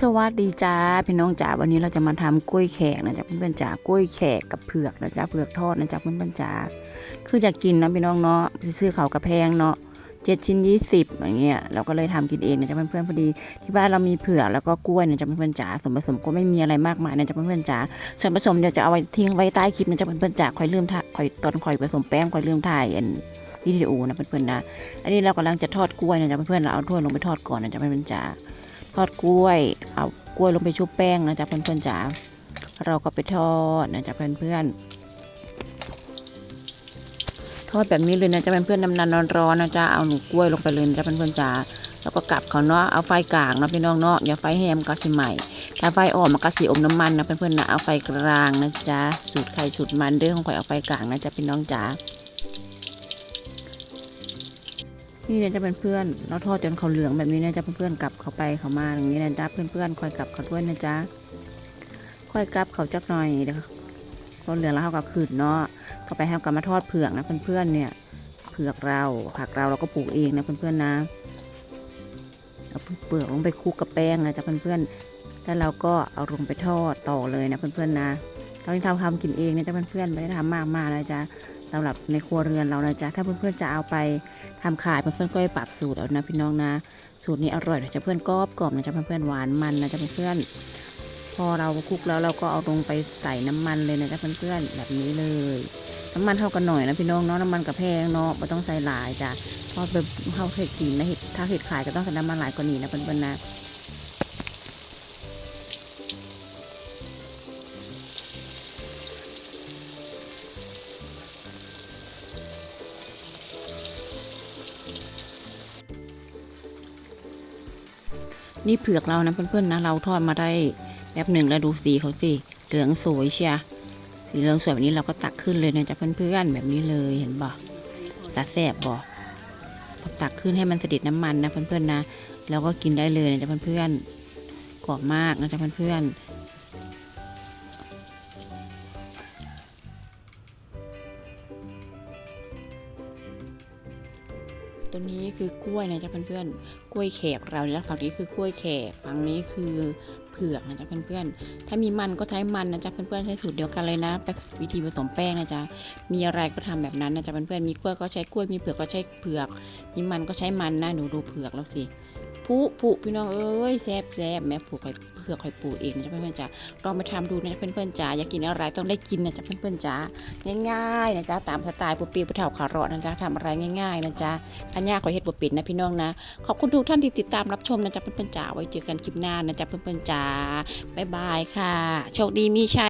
สวัสดีจ้าพี่น้องจ๋าวันนี้เราจะมาทำกล้วยแขกนะจ๊ะเพื่อนๆจ๋ากล้วยแขกกับเผือกนะจ๊ะเผือกทอดนะจ๊ะเพื่อนๆจ๋าคืออยากกินนะพี่น้องเนาะซื้อเขากระแพงเนาะเจ็ดชิ้นยี่สิบอย่างเงี้ยเราก็เลยทำกินเองนะจ๊ะเพื่อนๆพอดีที่บ้านเรามีเผือกแล้วก็กล้วยนะจ๊ะเพื่อนๆจ๋าส่วนผสมก็ไม่มีอะไรมากมายนะจ๊ะเพื่อนๆจ๋าส่วนผสมเดี๋ยวจะเอาไว้ทิ้งไว้ใต้คลิปนะจ๊ะเพื่อนๆจ๋าคอยลืมถ่ายคอยตอนคอยผสมแป้งคอยลืมถ่ายอันวิดีโอนะเพื่อนๆนะอันนี้เรากำลังจะทอดกล้วยนะจ๊ะเพื่อนๆเราเอาถ้วยลงไปทอดก่อนนะจ๊ะเพื่อนๆจ๋า ทอดกล้วย เอากล้วยลงไปชุบแป้งนะจ๊ะเพื่อนๆจ๋า เราก็ไปทอดนะจ๊ะเพื่อนๆ ทอดแบบนี้เลยนะจ๊ะเพื่อนๆน้ำมันร้อนๆนะจ๊ะ เอาหนูกล้วยลงไปเลยนะจ๊ะเพื่อนๆจ๋า แล้วก็กลับเขาเนาะ เอาไฟกลางเนาะพี่น้องเนาะ อย่าไฟแหมก็สิใหม่ ถ้าไฟอ่อนมันก็สีอมน้ำมันนะเพื่อนๆนะ เอาไฟกลางนะจ๊ะ สูตรไข่สูตรมันเด้อของข่อยเอาไฟกลางนะจ๊ะพี่น้องจ๋า นี่นะจะเป็นเพื่อนเราทอดจนเขาเหลืองแบบนี้นะจะเพื่อนๆกลับเขาไปเขามาอย่างนี้นะจ๊ะเพื่อนๆคอยกลับเขาด้วยนะจ๊ะค่อยกลับเขาจักหน่อยเดี๋ยวเขาเหลืองแล้วเขาก็ขืดเนาะก็ไปให้เขากลับมาทอดเผือกนะเพื่อนๆเนี่ยเผือกเราผักเราเราก็ปลูกเองนะเพื่อนๆนะเอาเปลือกลงไปคลุกกับแป้งนะจ๊ะเพื่อนๆแล้วเราก็เอาลงไปทอดต่อเลยนะเพื่อนๆนะเราที่ทำทำกินเองเนะจ๊ะเพื่อนๆไม่ได้ทำมากมากนะจ๊ะสำหรับในครัวเรือนเรานะจ๊ะถ้าเพื่อนๆจะเอาไปทำขายเพื่อนๆก็ไปปรับสูตรเอานะพี่น้องนะ สูตรนี้อร่อยนะจะเพื่อนกรอบกรอบนะจะเพื่อนๆหวานมันนะจะเพื่อนๆพอเราคลุกแล้วเราก็เอาลงไปใส่น้ำมันเลยนะจ๊ะเพื่อนๆแบบนี้เลย น้ำมันเท่ากันหน่อยนะพี่น้องเนาะน้ำมันกับแพงเนาะไม่ต้องใส่หลายจ้ะเพราะแบบเข้าเห็ดกินนะเห็ดถ้าเห็ดขายก็ต้องใส่น้ำมันหลายกว่านี้นะเพื่อนๆนะ นี่เผือกเรานะเพื่อนๆนะเราทอดมาได้แป๊บหนึ่งแล้วดูสีเขาสิเหลืองสวยเชียสีเหลืองสวยแบบนี้เราก็ตักขึ้นเลยนะจ๊ะเพื่อนๆแบบนี้เลยเห็นบ่ตาแสบบ่พอตักขึ้นให้มันเสด็ดน้ำมันนะเพื่อนๆนะแล้วก็กินได้เลยนะจ๊ะเพื่อนๆกรอบมากนะจ๊ะเพื่อนๆ ตัวนี้คือกล้วยนะจ๊ะเพื่อนๆ กล้วยแขกเราเนี่ยฝั่งนี้คือกล้วยแขกฝั่งนี้คือเผือกนะจ๊ะเพื่อนๆ ถ้ามีมันก็ใช้มันนะจ๊ะเพื่อนๆ ใช้สูตรเดียวกันเลยนะแบบวิธีผสมแป้งนะจ๊ะ มีอะไรก็ทำแบบนั้นนะจ๊ะเพื่อนๆ มีกล้วยก็ใช้กล้วย มีเผือกก็ใช้เผือก มีมันก็ใช้มันนะหนูดูเผือกแล้วสิ ผู้ผู้พี่น้องเอ้ยแซ่บแซ่บแม่ผูกคอยเผือกคอยปลูกเองนะจ๊ะเพื่อนๆจ๋าลองไปทำดูนะจ๊ะเพื่อนๆจ๋าอยากกินอะไรต้องได้กินนะจ๊ะเพื่อนๆจ๋าง่ายๆนะจ๊ะตามสไตล์ปุ๊บปีปุ๊บเถาขาเราะนะจ๊ะทำอะไรง่ายๆนะจ๊ะอันยากขอเฮ็ดบ่ป็นนะพี่น้องนะขอบคุณทุกท่านที่ติดตามรับชมนะจ๊ะเพื่อนๆจ๋าไว้เจอกันคลิปหน้านะจ๊ะเพื่อนๆจ๋าบ๊ายบายค่ะ โชคดีมีชัย